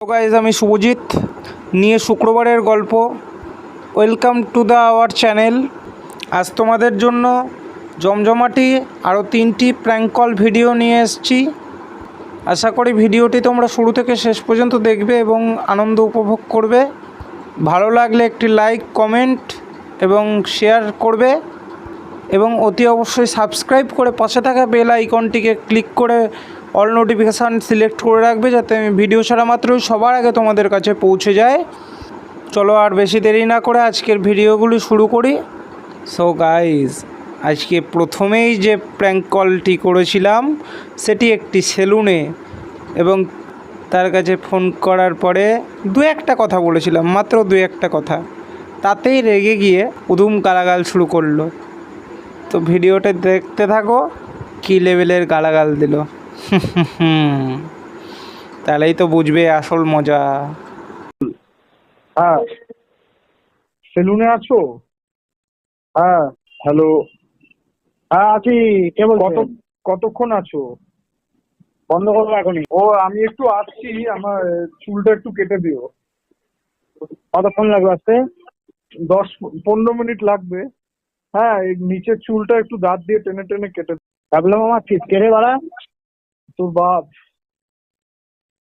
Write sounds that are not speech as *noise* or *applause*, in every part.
Guys আমি শুভজিৎ। নিয়ে শুক্রবারের গল্প। Welcome to the our channel আজ তোমাদের জন্য জমজমাটি আরও তিনটি প্র্যাঙ্ক কল ভিডিও নিয়ে এসেছি। আশা করি ভিডিওটি তোমরা শুরু থেকে শেষ পর্যন্ত দেখবে এবং আনন্দ উপভোগ করবে। ভালো লাগলে একটি লাইক কমেন্ট এবং শেয়ার করবে। এবং অতি অবশ্যই সাবস্ক্রাইব করে পাশে থাকা বেল আইকনটিকে ক্লিক করে অল নোটিফিকেশান সিলেক্ট করে রাখবে যাতে আমি ভিডিও ছাড়া মাত্রই সবার আগে তোমাদের কাছে পৌঁছে যায়। চলো আর বেশি দেরি না করে আজকের ভিডিওগুলি শুরু করি। সো গাইজ আজকে প্রথমেই যে প্র্যাঙ্ক কলটি করেছিলাম, সেটি একটি সেলুনে এবং তার কাছে ফোন করার পরে দু একটা কথা বলেছিলাম, মাত্র দু একটা কথা। তাতেই রেগে গিয়ে উদুম গালাগাল শুরু করল। তো ভিডিওটা দেখতে থাকো, কী লেভেলের গালাগাল দিল। *laughs* তাহলেই তো বুঝবে আসল মজা। হ্যাঁ। সেলুনে আছো? হ্যাঁ হ্যালো। হ্যাঁ আছি। কে কত কতক্ষণ আছো? বন্ধ করব এখনই। ও আমি একটু আসছি আমার চুলটা একটু কেটে দিও। কতক্ষণ লাগবে আসতে? দশ পনেরো মিনিট লাগবে। হ্যাঁ এই নিচের চুলটা একটু দাঁত দিয়ে টেনে টেনে কেটে ভাবলাম আমার ফিস কেড়ে বাড়া তোর বাপ।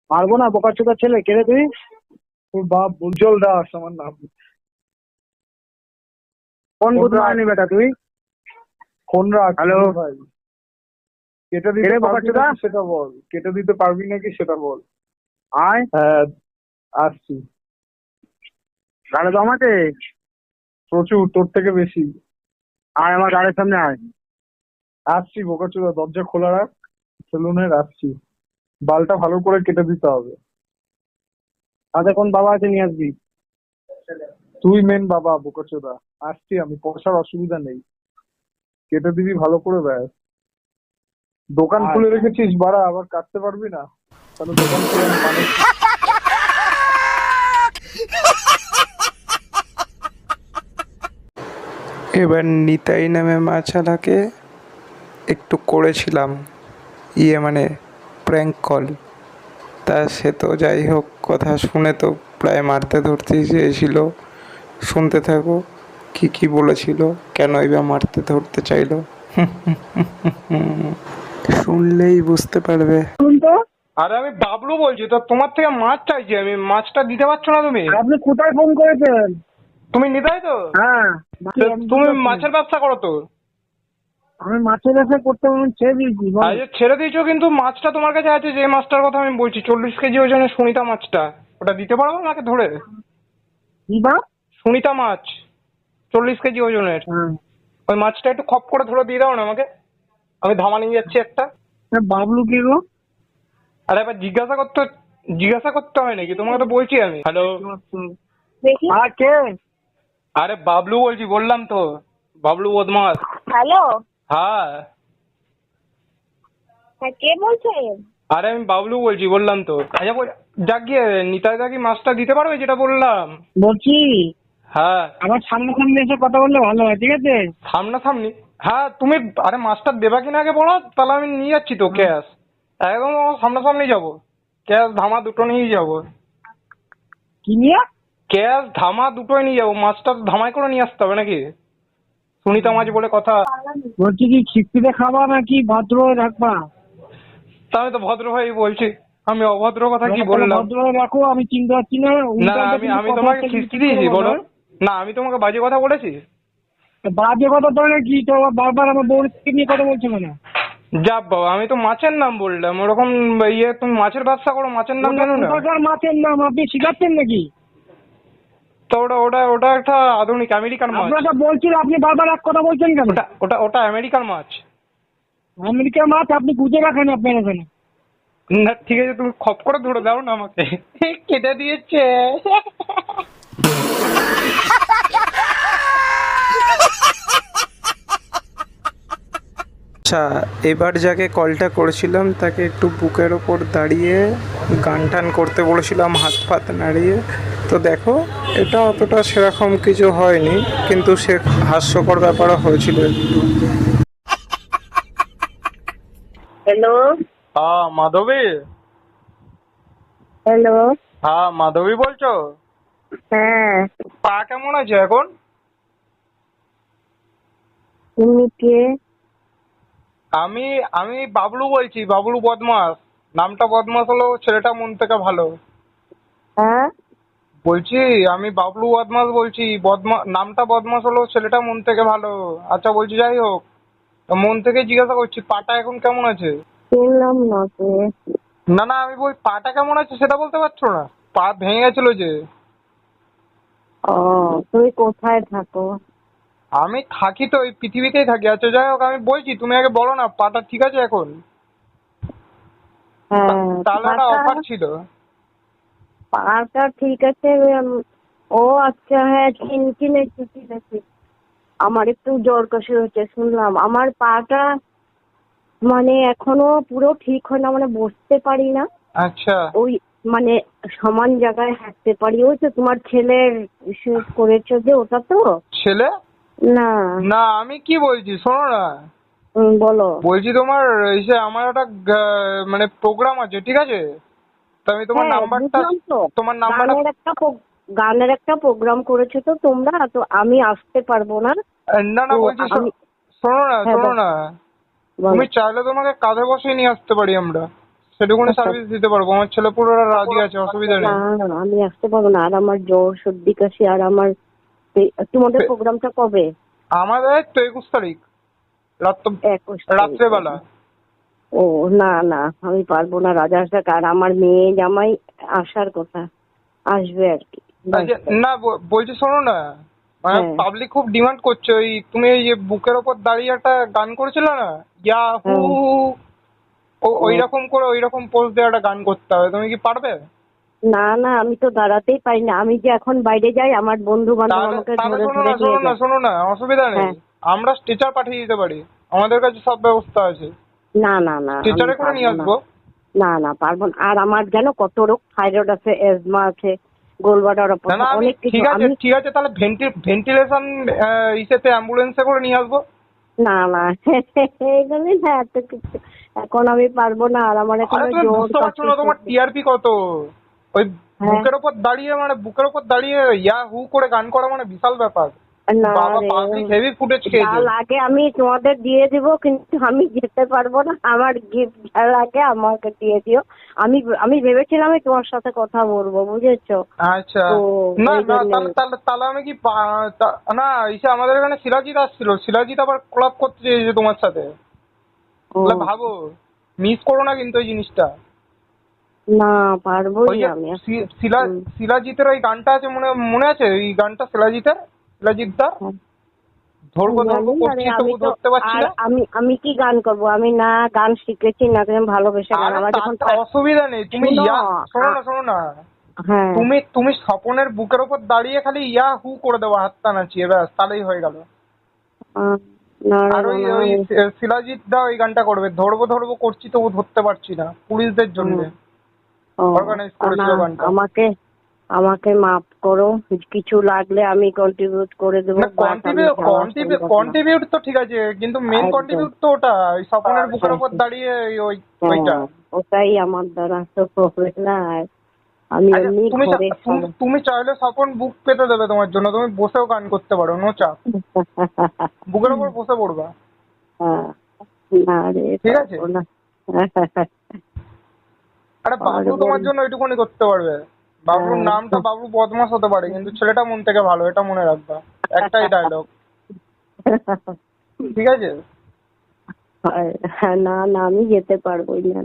মারবো না বোকা চোকা ছেলে কেড়ে তুই? তোর বাপ উজ্জ্বল দাস আমার নাম। কোন বুধমানি বেটা তুই? ফোন রাখ হ্যালো ভাই? কেটে দিতে পারবি সেটা বল। কেটে দিতে পারবি নাকি সেটা বল। আয়। হ্যাঁ। আসছি। গাড়ি জমাতে প্রচুর তোর থেকে বেশি। আয় আমার গাড়ির সামনে আয়। আসছি বোকাচোদা দরজা খোলা রাখ। সেলুনের আসছি বালটা ভালো করে কেটে দিতে হবে। তাদের কোন বাবা আছে নিয়ে আসবি। তুই মেন বাবা বোকাচোদা। আসছি আমি পয়সার অসুবিধা নেই। কেটে দিবি ভালো করে ব্যাস। দোকান খুলে রেখেছিস বাড়া আবার কাটতে পারবি না? তাহলে দোকান খুলে মানুষ এবার নিতাই নামে মাছালাকে একটু করেছিলাম। ইয়ে মানে প্র্যাঙ্ক কল তা সে তো যাই হোক কথা শুনে তো প্রায় মারতে ধরতেই চেয়েছিল। শুনতে থাকো কি কি বলেছিল কেনই বা মারতে ধরতে চাইলো। শুনলেই বুঝতে পারবে। আরে আমি বাবলু বলছি তো তোমার থেকে মাছ চাইছি আমি মাছটা দিতে পারছ না তুমি? আপনি কোথায় ফোন করেছেন? তুমি নিতাই তো? হ্যাঁ তুমি মাছের ব্যবসা করো তো। আমি মাছের ব্যবসা করতে আমি ছেড়ে দিয়েছি বল। ছেড়ে দিয়েছ কিন্তু মাছটা তোমার কাছে আছে যে মাছটার কথা আমি বলছি চল্লিশ কেজি ওজনের সুনিতা মাছটা ওটা দিতে পারব আমাকে ধরে? কি সুনিতা মাছ চল্লিশ কেজি ওজনের। হ্যাঁ। ওই মাছটা একটু খপ করে ধরে দিয়ে দাও না আমাকে। আমি ধামা নিয়ে যাচ্ছি একটা। হ্যাঁ, বাবলু কি গো? আরে এবার জিজ্ঞাসা করতে জিজ্ঞাসা করতে হয় নাকি? তোমাকে তো বলছি আমি। হ্যালো। হ্যাঁ কে? আরে বাবলু বলছি বললাম তো। বাবলু বদমাস। হ্যালো। হ্যাঁ। হ্যাঁ কে বলছেন আরে আমি বাবলু বলছি বললাম তো। আচ্ছা বল যাক গিয়ে নিতাই দা কি মাছটা দিতে পারবে যেটা বললাম? বলছি। হ্যাঁ। আমার সামনাসামনি এসে কথা বললে ভালো হয় ঠিক আছে? সামনাসামনি? হ্যাঁ তুমি আরে মাছটা দেবা কিনা আগে বলো তাহলে আমি নিয়ে যাচ্ছি তো ক্যাশ। একদম সামনাসামনি যাব। ক্যাশ ধামা দুটো নিয়েই যাব। কি নিয়ে? ক্যাশ ধামা দুটোই নিয়ে যাব মাছটা তো ধামাই করে নিয়ে আসতে হবে নাকি? সুনিতা মাছ বলে কথা। বলছি কি খিস্তিতে খাবা নাকি ভদ্র হয়ে রাখবা? তা আমি তো ভদ্র ভাই বলছি। আমি অভদ্র কথা কি বললাম? ভদ্র হয়ে রাখো আমি চিনতে পারছি না। না আমি আমি তোমাকে খিস্তি দিয়েছি বলো? না আমি তোমাকে বাজে কথা বলেছি? বাজে কথা তো কি? তো বারবার আমার বউর নিয়ে কথা বলছো না যা বাবা আমি তো মাছের নাম বললাম। ওরকম ইয়ে তুমি মাছের ব্যবসা করো মাছের নাম জানো না? মাছের নাম আপনি শিখাচ্ছেন নাকি? তো ওটা ওটা ওটা একটা আধুনিক আমেরিকান মাছ। আপনাকে বলছিল আপনি বারবার এক কথা বলছেন কেন? ওটা ওটা ওটা আমেরিকান মাছ। আমেরিকার মাছ আপনি খুঁজে রাখেন আপনার ওখানে না ঠিক আছে তুমি খপ করে ধরে দাও না আমাকে। কেটে দিয়েছে। আচ্ছা এবার যাকে কলটা করেছিলাম তাকে একটু বুকের ওপর দাঁড়িয়ে গান টান করতে বলেছিলাম হাত ফাত নাড়িয়ে। তো দেখো এটা অতটা সেরকম কিছু হয়নি কিন্তু সে হাস্যকর ব্যাপারও হয়েছিল। একটু হ্যালো মাধবী? হ্যালো হ্যাঁ মাধবী বলছো? হ্যাঁ। পা কেমন আছে এখন? তুমি কে? আমি আমি বাবলু বলছি বাবলু বদমাস। নামটা বদমাস হলো ছেলেটা মন থেকে ভালো। হ্যাঁ? বলছি আমি বাবলু বদমাস বলছি বদমা নামটা বদমাস হলো ছেলেটা মন থেকে ভালো। আচ্ছা বলছি যাই হোক। তা মন থেকে জিজ্ঞাসা করছি পাটা এখন কেমন আছে? চিনলাম না কে না না আমি বল পাটা কেমন আছে সেটা বলতে পারছ না? পা ভেঙে গেছিল যে। ও তুমি কোথায় থাকো? আমি থাকি তো এই পৃথিবীতেই থাকি। আচ্ছা যাই হোক আমি বলছি তুমি আগে বলো না পাটা ঠিক আছে এখন? হ্যাঁ তাহলে একটা অফার ছিল। পাটা ঠিক আছে ও আচ্ছা হ্যাঁ চিন ঠিক আছে আমার একটু জ্বর কাশি হচ্ছে শুনলাম। আমার পাটা মানে এখনও পুরো ঠিক হয় না মানে বসতে পারি না। আচ্ছা। ওই মানে সমান জায়গায় হাঁটতে পারি। ওই তো তোমার ছেলের ইসে করেছ যে ওটা তো? ছেলে? না। না আমি কি বলছি শোনো না। বলো। বলছি তোমার যে আমার একটা মানে প্রোগ্রাম আছে ঠিক আছে? তো আমি তোমার হ্যাঁ, নাম্বারটা। তোমার নাম্বারটা গানের একটা গানের একটা প্রোগ্রাম করেছ তো তোমরা তো আমি আসতে পারব না। না না বলছি শোনো না হ্যাঁ, শোনো না। তুমি চাইলে তোমাকে কাঁধে বসিয়ে নিয়ে আসতে পারি আমরা। সেটুকুনি আচ্ছা। সার্ভিস দিতে পারব। আমার ছেলে পুরো রাজি আছে অসুবিধা নেই। আমি আসতে পারব না। আর আমার জ্বর সর্দি কাশি আর আমার তোমাদের প্রোগ্রামটা কবে? আমাদের তো একুশ তারিখ। রাত একুশ তারিখ। রাত্রেবেলা। ও না না আমি পারব না রাজা আসাক আর আমার মেয়ে জামাই আসার কথা। আসবে আর কি। না বলছি শোনো না। মানে হ্যাঁ। পাবলিক খুব ডিমান্ড করছে ওই তুমি এই যে বুকের ওপর দাঁড়িয়ে একটা গান করেছিলে না? ইয়াহু হ্যাঁ। ও ওই রকম করে ওই রকম পোজ দিয়ে একটা গান করতে হবে। তুমি কি পারবে? না না আমি তো দাঁড়াতেই পারি না। আমি যে এখন বাইরে যাই আমার বন্ধু বান্ধব আমাকে ধরে ধরে না শোনো না শোনো না অসুবিধা নেই। হ্যাঁ। আমরা স্টিচার পাঠিয়ে দিতে পারি। আমাদের কাছে সব ব্যবস্থা আছে। না না না করে নিয়ে আসব? না না পারব না। আর আমার জানো কত রোগ থাইরয়েড আছে আছে গোলবাটার অনেক কিছু ঠিক আছে ঠিক আছে তাহলে ভেন্টি ভেন্টিলেশন ইসেতে অ্যাম্বুলেন্সে করে নিয়ে আসব? না না এগুলি না এত কিছু। এখন আমি পারব না আর আমার এখন জোর তোমার টিআরপি কত? ওই হ্যাঁ। বুকের ওপর দাঁড়িয়ে মানে বুকের ওপর দাঁড়িয়ে ইয়া হু করে গান করা মানে বিশাল ব্যাপার। না হেভি ফুটেজ খেয়েছে। লাগে আমি তোমাদের দিয়ে দিব কিন্তু আমি যেতে পারব না। আমার গিফট যা লাগে আমাকে দিয়ে দিও। আমি আমি ভেবেছিলাম আমি তোমার সাথে কথা বলব বুঝেছ? আচ্ছা। না না তাহলে তাহলে তাহলে আমি কি না ইসে আমাদের এখানে শিলাজিৎ আসছিল। শিলাজিৎ আবার কোলাপ করতে চেয়েছে তোমার সাথে। ভাবো মিস করো না কিন্তু ওই জিনিসটা। না পারবোই আমি। শিলাজিতের ওই গানটা আছে মনে মনে আছে? ওই গানটা শিলাজিতের? শিলাজিৎ দা। ধরবো ধরবো করছি তবু ধরতে পারছি না। আমি আমি কি গান করব? আমি না গান শিখেছি না কেন ভালোবেসে গান। আমার যখন অসুবিধা নেই। তুমি ইয়া শোনো না শোনো না। হ্যাঁ। তুমি তুমি স্বপনের বুকের ওপর দাঁড়িয়ে খালি ইয়া হু করে দেবো হাতটা নাচিয়ে ব্যাস তাহলেই হয়ে গেল। আর ওই ওই শিলাজিৎ দা ওই গানটা করবে। ধরবো ধরবো করছি তবু ধরতে পারছি না। পুলিশদের জন্য। organize করেছিল গানটা। আমাকে আমাকে মাফ করো কিছু লাগলে আমি কন্ট্রিবিউট করে দেবো কন্ট্রিবিউট তো ঠিক আছে কিন্তু মেন। কন্ট্রিবিউট তো ওটা ওই স্বপনের বুকের ওপর হ্যাঁ। দাঁড়িয়ে ওই- ওইটা ওটাই আমার দ্বারা তো হবে না আমি আচ্ছা, এমনি তুমি চাইলে স্বপন বুক পেতে দেবে তোমার জন্য তুমি বসেও গান করতে পারো নো চাপ *laughs* বুকের ওপর বসে পড়বা হ্যাঁ, ঠিক আছে? আরে বল। তোমার জন্য ওইটুকুনি করতে পারবে বাবলুর। নামটা বাবলু বদমাস হতে পারে কিন্তু ছেলেটা মন থেকে ভালো এটা মনে রাখবা। একটাই ডায়লগ ঠিক আছে? হ্যাঁ, না না আমি যেতে পারব না।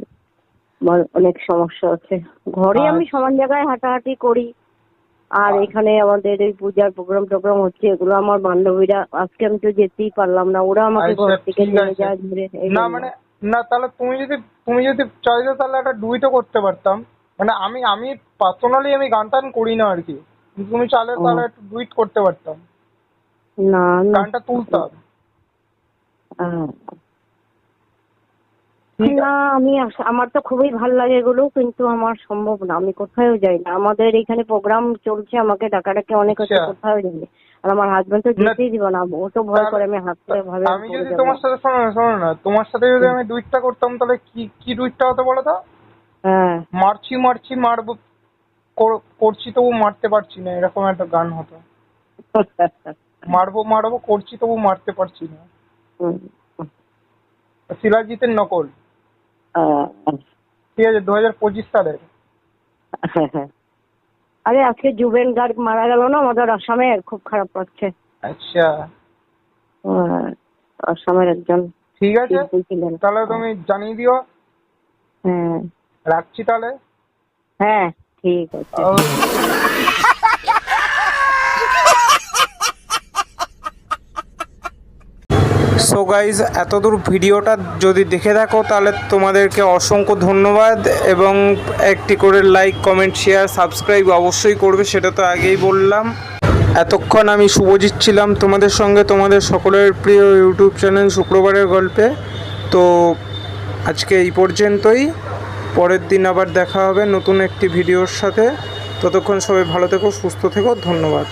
আমার অনেক সমস্যা আছে। ঘরে আমি। সমান জায়গায় হাঁটাহাঁটি করি। আর। এখানে আমাদের এই পূজার প্রোগ্রাম টোগ্রাম হচ্ছে এগুলো আমার বান্ধবীরা আজকে আমি তো যেতেই পারলাম না ওরা আমাকে আচ্ছা, ঘর থেকে নিয়ে যায় এই না মানে না তাহলে তুমি যদি তুমি যদি চাইতে তাহলে একটা ডুইটও করতে পারতাম। মানে আমি আমি পার্সোনালি আমি গান টান করি না আর কি তুমি চাইলে তাহলে একটু ডুইট করতে পারতাম না গানটা তুলতাম না আমি আমার তো খুবই ভালো লাগে এগুলো কিন্তু আমার সম্ভব না। আমি কোথাও যাই না। আমাদের এখানে প্রোগ্রাম চলছে আমাকে ডাকা ডাকাডাকি অনেক হচ্ছে। কোথাও যাই না। আর আমার হাজবেন্ড তো যেতেই দিব না। ও তো ভয় করে আমি হাতে ভাবে আমি যদি তোমার সাথে শোনো না, শোনো না। তোমার সাথে যদি আমি ডুইটটা করতাম তাহলে কি কি ডুইটটা হতো বলো তো? মারছি মারছি মারবো কর- করছি তবু মারতে পারছি না এরকম একটা গান হতো। মারবো মারবো করছি তবু মারতে পারছি না। শিলাজিতের নকল। ঠিক আছে দু হাজার পঁচিশ সালের। আরে আজকে জুবেন গার্গ মারা গেল না? আমাদের আসামের খুব খারাপ লাগছে। আচ্ছা। হ্যাঁ, আসামের একজন ঠিক আছে। তাহলে তুমি জানিয়ে দিও। হ্যাঁ। রাখছি তাহলে? হ্যাঁ ঠিক আছে। সো গাইজ এতদূর ভিডিওটা যদি দেখে থাকো তাহলে তোমাদেরকে অসংখ্য ধন্যবাদ এবং একটি করে লাইক কমেন্ট শেয়ার সাবস্ক্রাইব অবশ্যই করবে সেটা তো আগেই বললাম। এতক্ষণ আমি শুভজিৎ ছিলাম তোমাদের সঙ্গে তোমাদের সকলের প্রিয় ইউটিউব চ্যানেল শুক্রবারের গল্পে। তো আজকে এই পর্যন্তই। পরের দিন আবার দেখা হবে নতুন একটি ভিডিওর সাথে। ততক্ষণ সবাই ভালো থেকো, সুস্থ থেকো, ধন্যবাদ।